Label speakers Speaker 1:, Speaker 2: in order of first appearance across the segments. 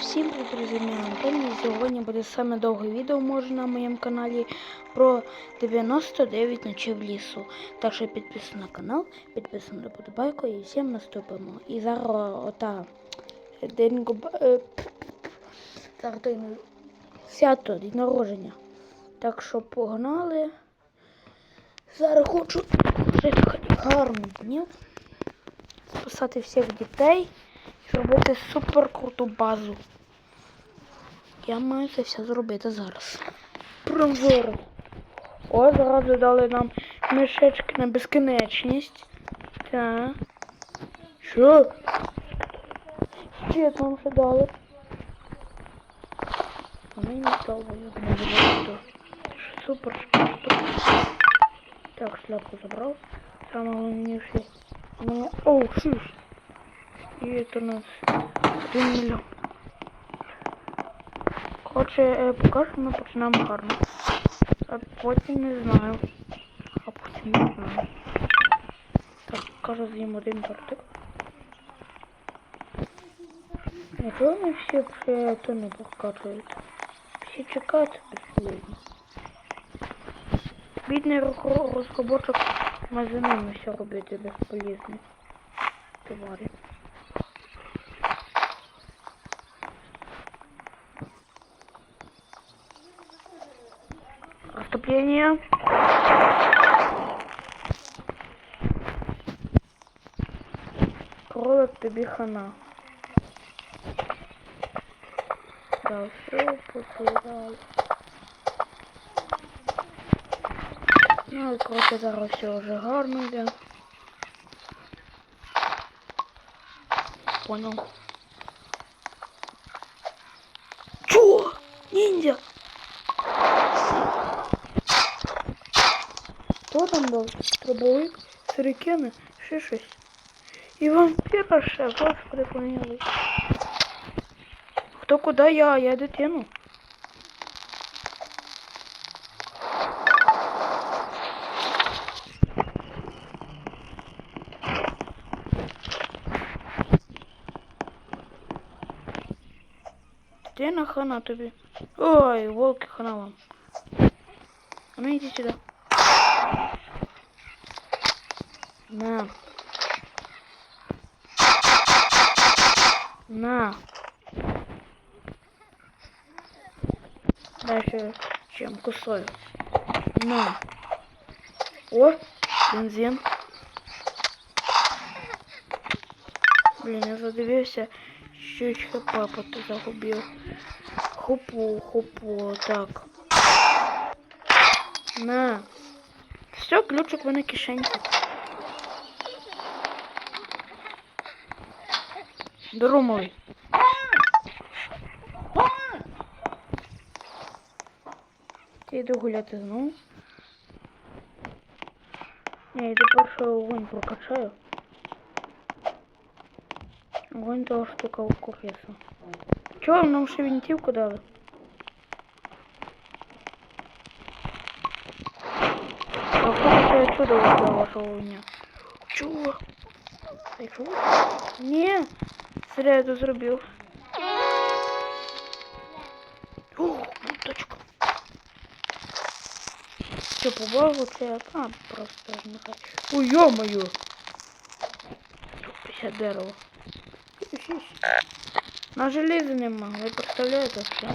Speaker 1: Всім привіт, друзі, мене Антон. І сьогодні буде саме довге відео може на моєму каналі про 99 ночей в лісу. Так що підписуйтесь на канал, підписуйтесь на подобайку і всім наступимо. І зараз ота день губа... е, Зараз свято, день народження. Так що погнали. Зараз хочу жити гарний днів, спасати всіх дітей зробити супер круту базу. Я маю це все зробити зараз. Зараз. О, зараз дали нам мішечки на безкінечність. Так. Що? Що нам ще дали? Мені не дали, я не буду. Супер. Так, шляпку забрал. Самое главнейшее. У меня... Оу, шиш. И это у нас 1 миллион. Коротше, е, поки що ми починаємо гарно. А потім не знаю. А потім не знаю. Так, каже, з'їм один тортик. А чого вони всі вже то не покачують? Всі чекають безполезно. Бідний розробочок ми за ними все робити безполезно. Товари. Отопление. Кролик тобі хана. Да, все потеряли. Ну, і зараз все вже гарно йде. Понял. Хто там був? Трубовик, сюрикени, ще щось. І вампіра ще, господи, помилуй. Хто куди я? Я дитину. Дитина хана тобі. Ой, волки хана вам. А ну иди сюда. На. На. Дальше чем кусаю. На. О, бензин. Блин, я задивився, чуть хп потім загубив. Хопу, хопу, так. На. Все, ключик в на кишеньку. Беру малий. Я йду гуляти знову. Я йду перше огонь прокачаю. Огонь того штука у кур'єса. Чого нам ще винтівку дали? А какое чудо для вашего меня? Чего? Ты Не, зря я это зробив. О, точка. Що, побагу це? А, просто не хочу. Ой, ё-моё! 50 дерева. На железо нема, ви представляєте все?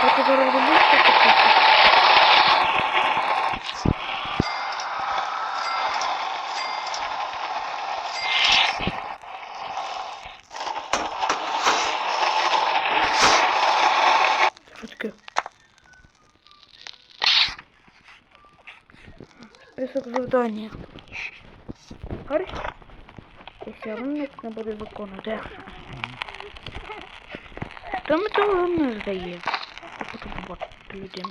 Speaker 1: Хочу зараз робити таке. Що таке? Список завдання. Гариш? Якщо я не буде виконувати. Хто металом не здає? Я хочу побачити людину.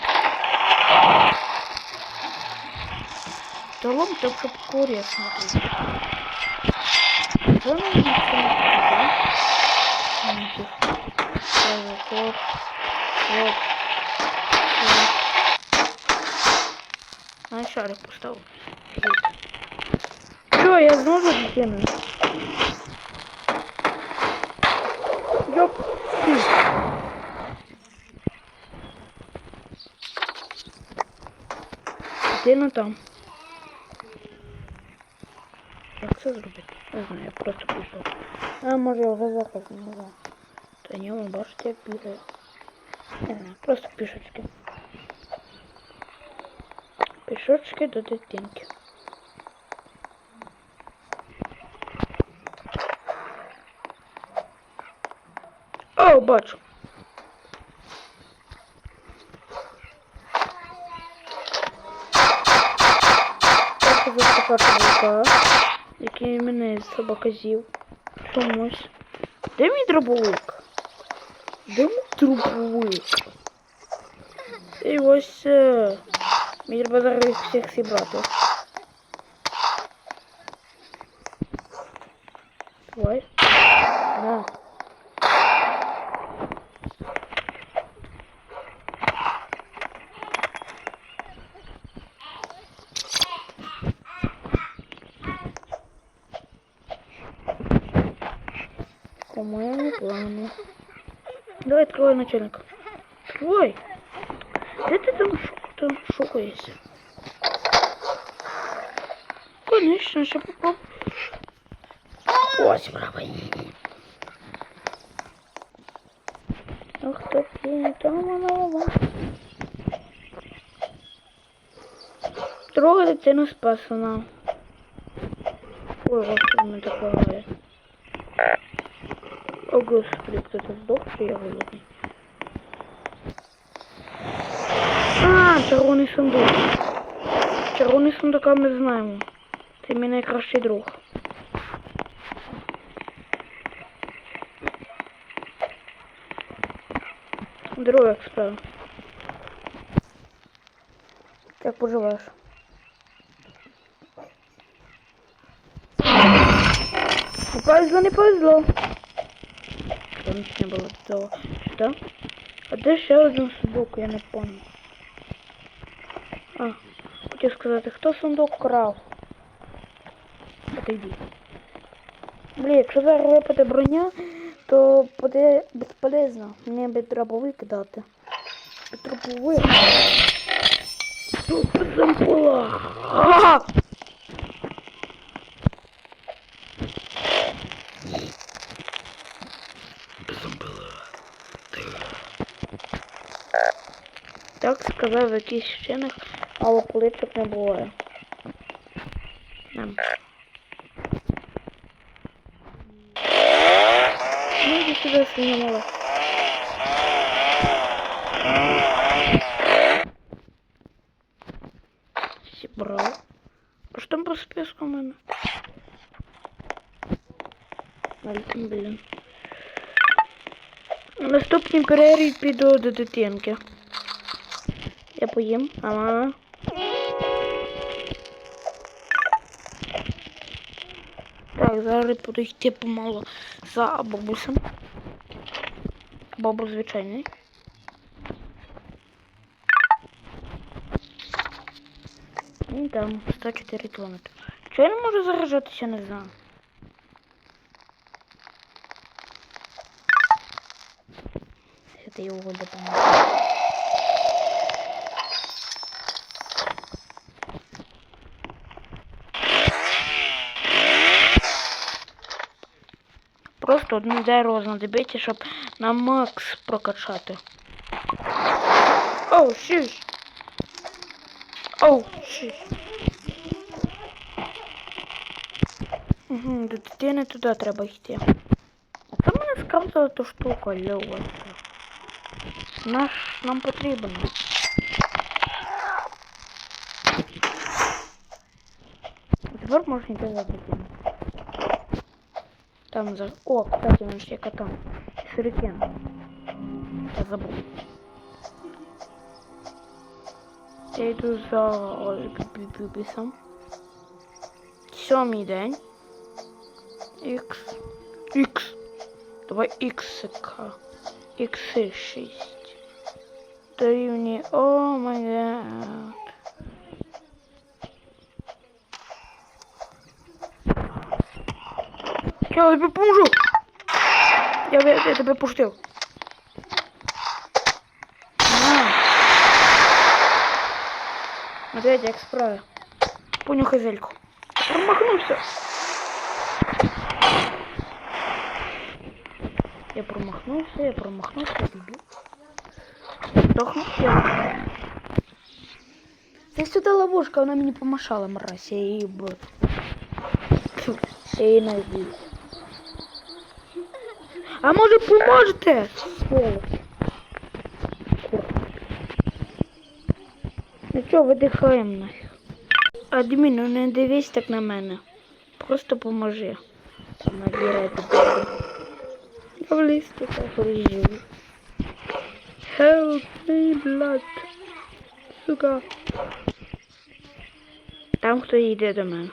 Speaker 1: Талом так, щоб корія смотрити. Що нам ніхто не сказав? Хоп, хоп, хоп. На шарик поставив. Що, я знову дитину? Йоп. Ти. Дитина там. Як це зробити? Не знаю, я просто пішов. А може я вже заход не знаю. Та ні, ви бачите, як бігає. Не знаю, просто пішочки. Пішочки до дитинки. Бачу. Вовка, який мене собака з'їв. Чомусь. Де мій дробовик? Де мій дробовик? І ось е, мені треба зараз всіх зібрати. Плану. Давай открой начальник. Открой. Где ты там, там шукаешься? Конечно, сейчас попробую. Ось, браво. Ах ты, блин, там она. Друга дитина спасена. Ой, господи, мене так лагає. О, господи, кто-то сдох, чи я голодний. А, червоний сундук. Червоний сундука ми знаємо. Це мій найкращий друг. Друг, як справа. Як поживаєш? Не повезло, не повезло. Не було того. Що? А де ще один сундук, я не пам'ятаю. А, хотів сказати, хто сундук крав? Отойди. Блін, якщо зараз броня, то буде безполезно. Мені би дробовик дати. Дробовик. Ну, зампула. Ага! Так сказав в якийсь вчених, але поличок не буває. Нам. Ну, иди сюда, свинья мала. А що там по списку в мене? Блін. На наступній перерві піду до дитинки. Я поїм, а мама. Так, зараз буду йти помалу за бабусем. Бабу звичайний. І там 104 кілометри. Чого я не можу заражатися, не знаю. Це його допоможе. Просто одне дерево знадобиться, щоб на макс прокачати. Оу, шиш! Оу, шиш! Угу, до дитини туди треба йти. А то мене сказала ту штуку, льова. Наш нам потрібен. Тепер можна йти за дитину. Там за... О, кстати, он ще там. Сюрикен. Я забув. Я йду за бібісом. Сьомий день. Х. Х. Давай Х. Х 6. Дорівнює. О май Я тебе поможу. Я, я, я тебе пустив. На. Опять як справа. Понюхай зельку. Промахнувся. Я промахнувся, я промахнувся, дебіл. Здохнув я. Це сюди ловушка, вона мені помашала, мразь, я її б. Фу, Я її надіюсь. А може поможете? Сволоч. Курва. Ну чого, видихаємо нафіг. Адмін, ну не дивись так на мене. Просто поможи. Набирай тебе. Я в лісті так живу. Help me, blood. Сука. Там хто йде до мене.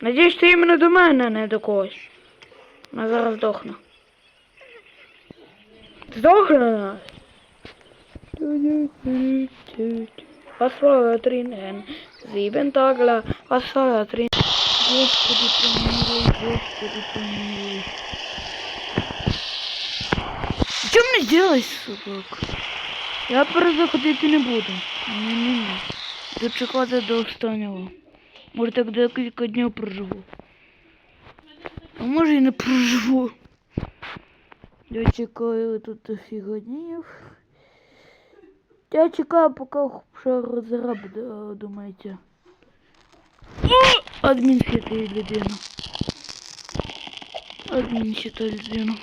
Speaker 1: Надіюсь, що іменно до мене, а не до когось. Я зараз здохну. Здохну! Was war da drinnen? Sieben Tage. Was war da drin? Господи, помилуй, Господи, помилуй. Що мені зробити, сука? Я перезаходити не буду. Ні-ні-ні. Дочекати до останнього. Може так декілька днів проживу. А може і не проживу. Я чекаю тут дофіга днів. Я чекаю, поки ще розраб, да, думаєте. Адмін хитає людину. Адмін хитає людину.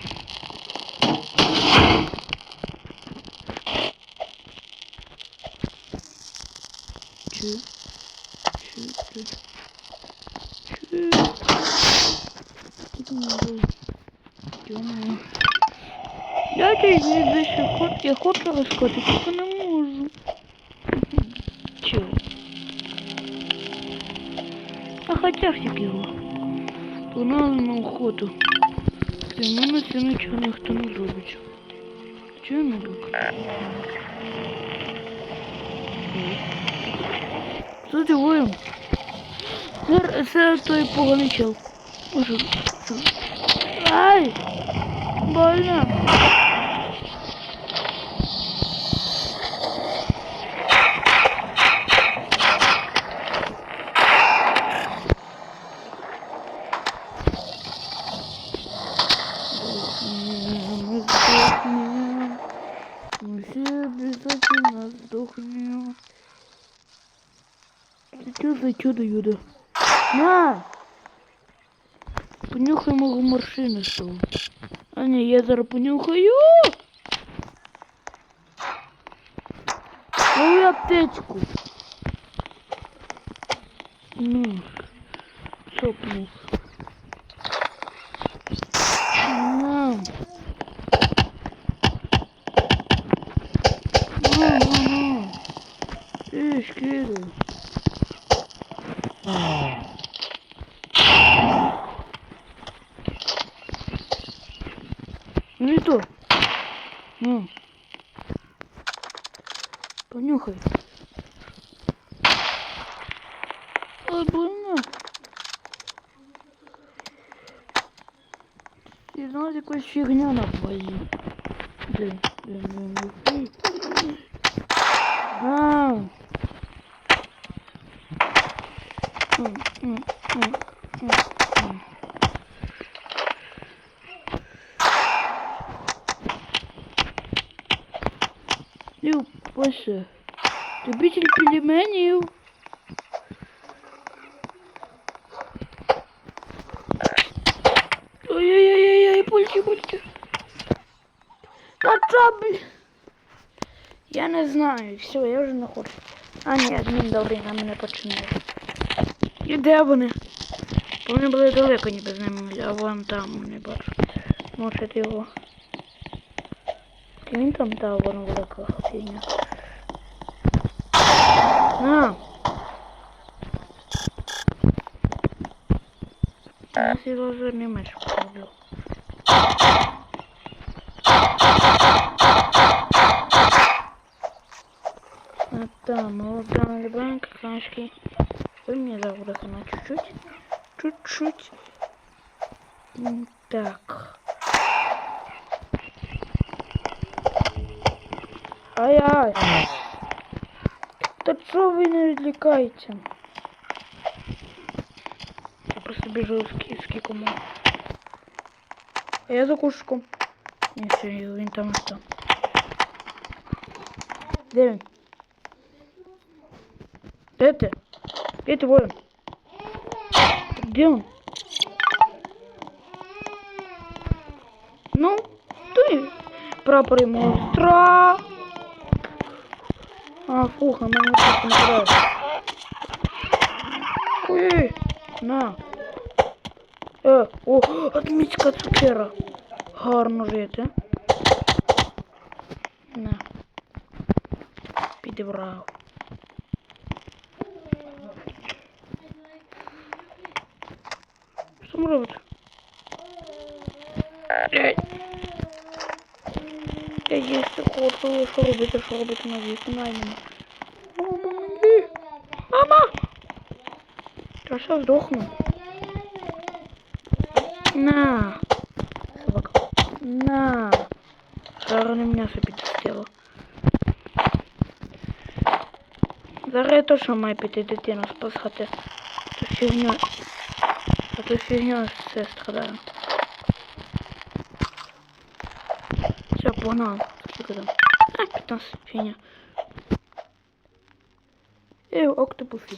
Speaker 1: я хочу розкоти, тільки не можу. Чого? А хоча всяк його. То надо на охоту. Для мене це нічого ніхто не зробить. Чого не так? Що ти воєм? Це, це той поганий чел. Може, це- Ай! Больно. Чудо-юдо? На! Мого машини що. А ні, я зараз понюхаю. Мою аптечку. Ну, сопнув. На. На, на, на. Ти ж кидай. Не то. Ну. Понюхай. Ой, больно. І знаєш, якась фігня на базі. Де? Де? Де? Де? А. М, м, м, м, Паша, любитель пельменей. Ой-ой-ой-ой, пульки, пульки. Та? Я не знаю, все, я вже не хочу. А ні, адмін добрий на мене починає. І де вони? Вони були далеко ніби з ними, а вон там не бачу. Може. Ти він там та вон велика фігня. На! Я свій лазерний меч пробив. А там, вот там любая какашки. Вы мне забрали на чуть-чуть. Чуть-чуть. М, Так. Ай-ай. Та чого ви не відлікаєте? Я просто біжу з київський кому. А я за кушком. Ні, все, він там і там. Де він? Де ти? Де ти воїн? Де він? Ну, ти прапори монстра. А, фух, на мене просто нападає. Ой, на. Е, о, адмітська цукера. Гарно жити. На. Підібрав. Що ми робити? Ей. Я їсти хочу, що робити, що робити на віку найдемо. Та що здохну? На! Собака. На! Гарне м'ясо підстило. Зараз я точно маю піти дитину спасати. Ту фігню. А ту фігню все страдаю. Все, погнал. Сколько там? А, 15 фигня. Эй, октопусы.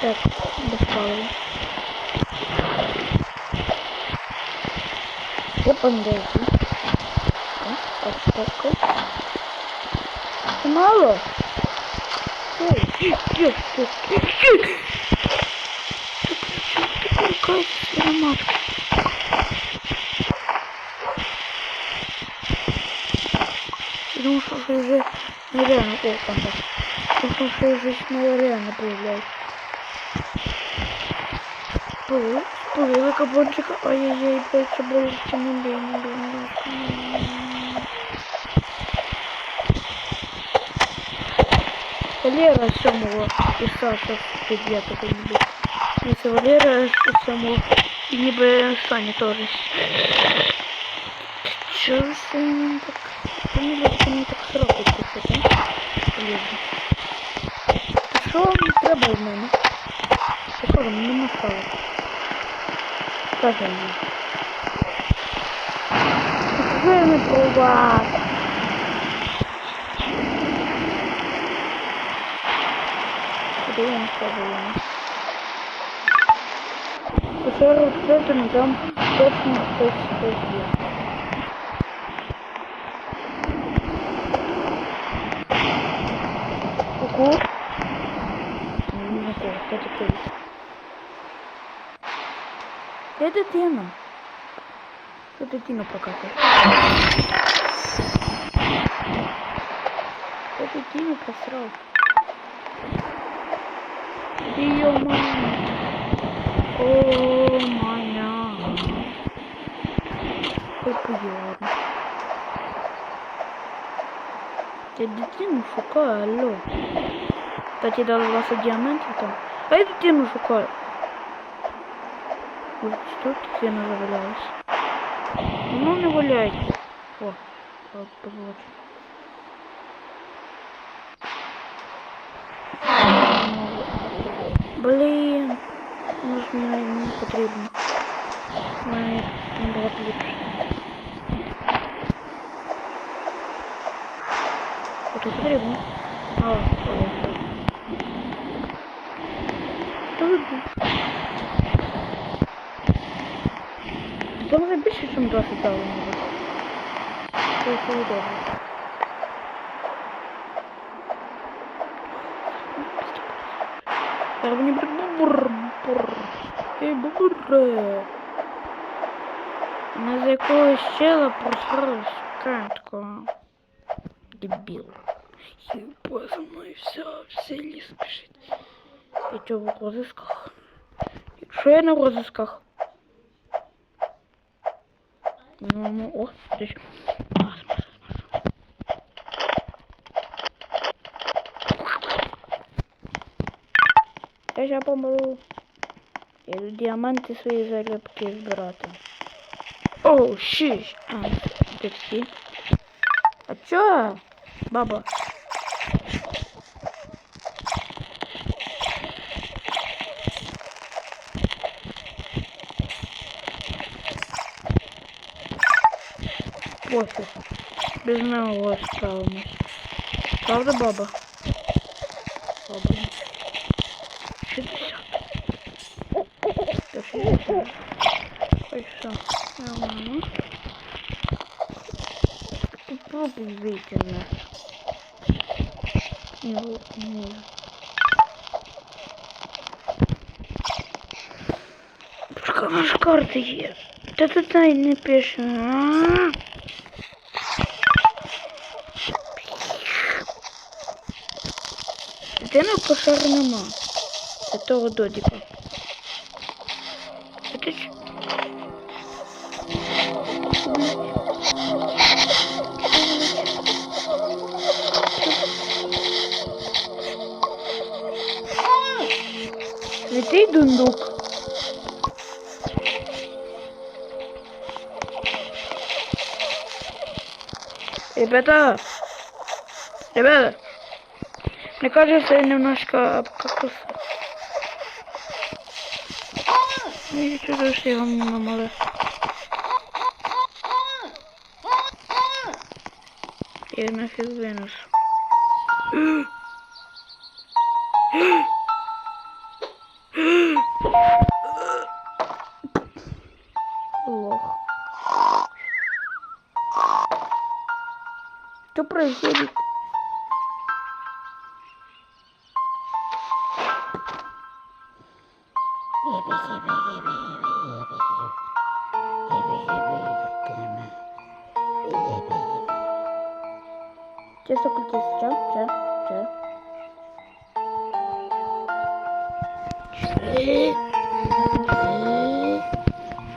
Speaker 1: Так, палива. Я пандейки. Так, так, так. Мало? Ой, ой, ой, ой, ой. Так, якась ароматка. Я думал, что уже нереально. О, там так Потому что уже снова реально появляется. Плыл, плыла кабанчика. Ай-яй-яй, блядь, все больше, чем не бей, не бей, не бей. Валера сьомого і Саша під'єднати такой не бей. Если Валера сьомого і ніби Саня теж. Чого ж це мені так... Фамілія це мені так сроки писати, а? Лізо. Що вам треба від мене? Я кажу, мені не стало. Скажи мені. Це не про вас. Куди я не скажу? Пошару відкрито, но там точно хтось хтось є. Дитина? Хто дитину прокатив? Хто дитину посрав? Ее мама. О, моя. Популярно. Я дитину шукаю, алло. Кстати, дала вас діамантів там. А я дитину шукаю. Ой, Що дитина завалялась? Ну не валяйте. О, от побачу. Блін. Ну ж мені не потрібно. Мені набагато ліпше. Ото потрібно. А, ой. Та Це може більше, ніж 20 талів може. Це все добре. Стоп. Зараз мені буде бубур, бубур. Ей, бубуре. На за якогось чела просралась картку. Дебіл. Єба за мною все, все ліс спішить. Я чого в розысках? Якщо я на розысках? Ну, ну, о, здесь. А, смазал, смазал. Я сейчас помру. Я йду діаманти свої залюбки збирати. Оу, щіш. А, таксі. А чо? Баба. Пофіг. Без мене справимось. Правда, баба? Баба. 60. До 60. Ой, что? Нормально. Попробуй выйти на. Не, не. Пушка, наша карта есть. Да ты дай не пиши. А? Дитина кошар нема. Це того додіка. А ти ч- Святий дундук. Ребята, ребята, мне кажется, я немножко обкакался. Ну, я чувствую, что я вам не намала. Я нафиг вынес. Честно, культист, чё? Чё? Чё?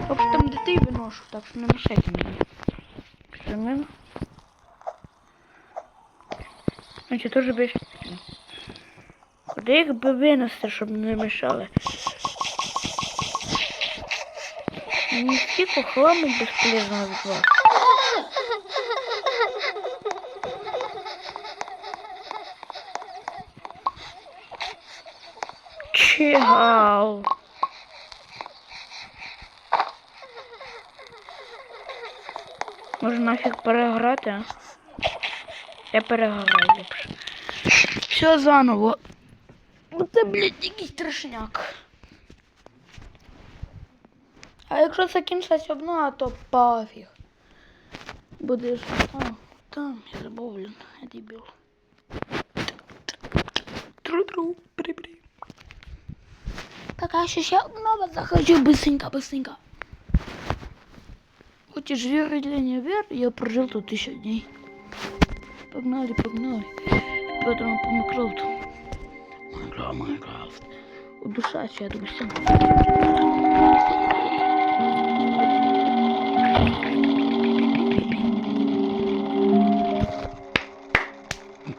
Speaker 1: Вообще там дітей виношу, так що не мешайте мені. Що мене? Значить, теж більш... Куди їх би винести, щоб не мешали? Мені стільки хламу безполезного від вас. Чигал. Може нафіг переграти. Я переграю ліпше. Все заново. Оце, блядь, якийсь страшняк. А якщо закінчилась одна, то пофіг. Будеш. А, там, я забув, блін, я дебіл. Тру-тру, при-при. Пока еще я снова захочу быстренько, быстренько. Хочешь верить или не верь, я прожил тут тысячу дней. Погнали, погнали. Поэтому по Майнкрафту. Майнкрафт, Майнкрафт. Удушающая, я думаю, всем.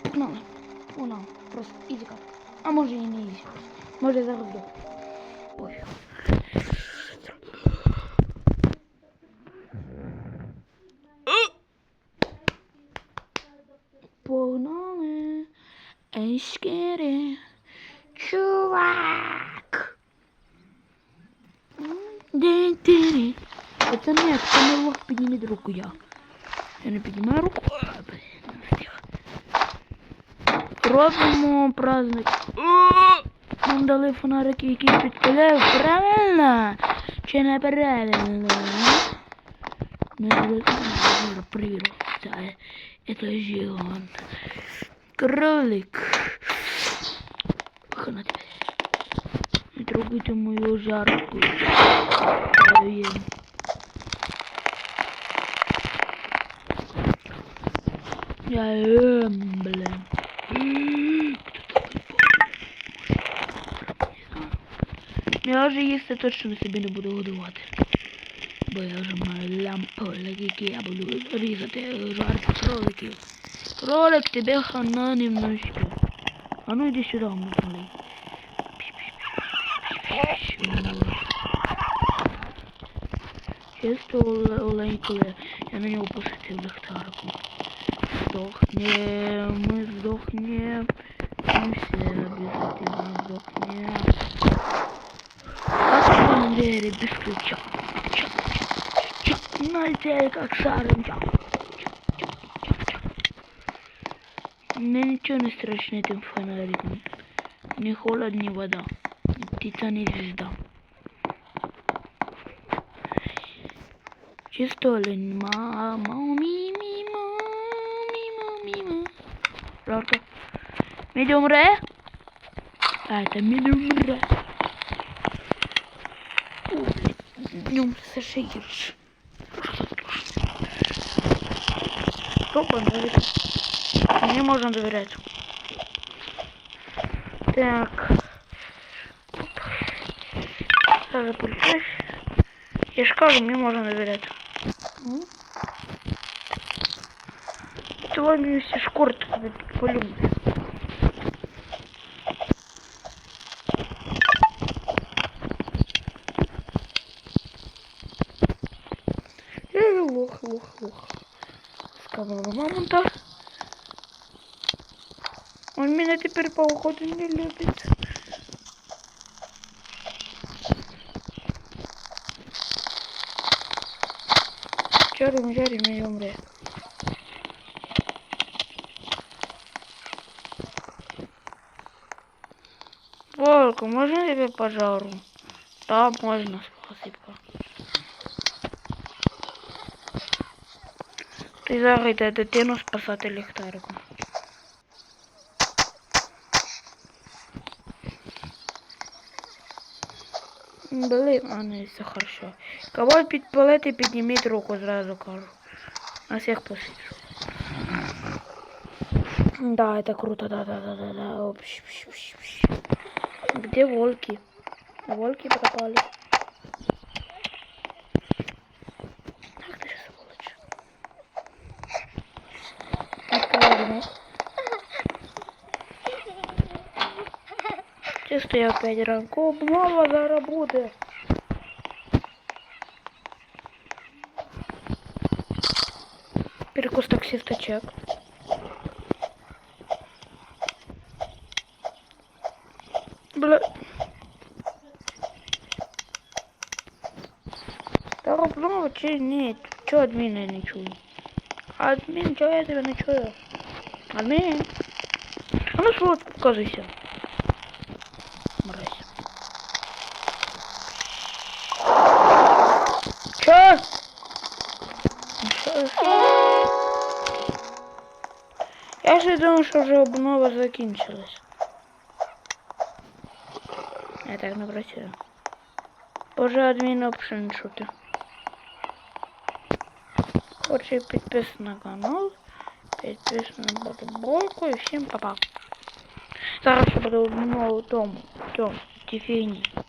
Speaker 1: Погнали. Погнали. Просто изи как. А може і не изи. Може зараз до. Пофіг. Погнали. Ей, скері. Чувак. День-день. Это нет, це не лох, підніміть руку я. Я не піднімаю руку. А, блін, не встиг. Робимо праздник. Нам дали фонарики, які підпиляють. Правильно? Чи не правильно? Ну, я проверю, проверю. Да, это же он. Кролик. Ох, на тебе. трогайте мою жарку. Я ем. Я ем, блин Я вже їсти точно собі не буду годувати. Бо я вже маю лямпу, на якій я буду різати жарку кроликів. Кролик, тебе хана немножко. А ну иди сюда, мой малый. Чисто оленькое. Я на нього посвятив ліхтарку. Здохнем, ми здохнем. Мы все обязательно здохнем. А без ключа. Чак, чак, чак. Знаете, как шаром. Чак. Мне ничего не страшно этим фонариком. Ни холод, ни вода. Ни птица, ни звезда. Чисто лень. Мама, ми, ми, ма, ми, ма, ми, ма. Жарко. Медиум ре? А, это медиум ре. Днем все ще гірше. Стоп, доверять. Не можно доверять. Так. Сразу полетишь. Я же кажу, мне можно доверять. Твой мне все шкурты полюбит. Я лох. Сказала мамонта. Он меня теперь по уходу не любит. Жарим, жарим и умре. Волк, можно тебе пожару? Да, можно, спасибо. Ти зараз йде дитину спасати ліхтариком. Блин, а не все хорошо. Кого підпалити, підніміть руку, зразу кажу. На всех посвішу. Да, это круто, да, да, да, да, да. Оп, щ, щ, щ, щ. Где волки? Волки пропали. Ти опять ранку обмова зараз буде. Перекусток сісточек. Бля. Да обнова че нет. Че админ я не чую? Админ, че я тебя не чую? Админ. А ну что, показывайся. Я ж думав, що вже обнова закінчилась. Я так не працюю. Боже, адмін опшен шути. Хоче підписано на канал. Підписано на подобайку і всім па-па. Зараз ще буде обнова у тому, в тому, ті фігні, ті хуйні.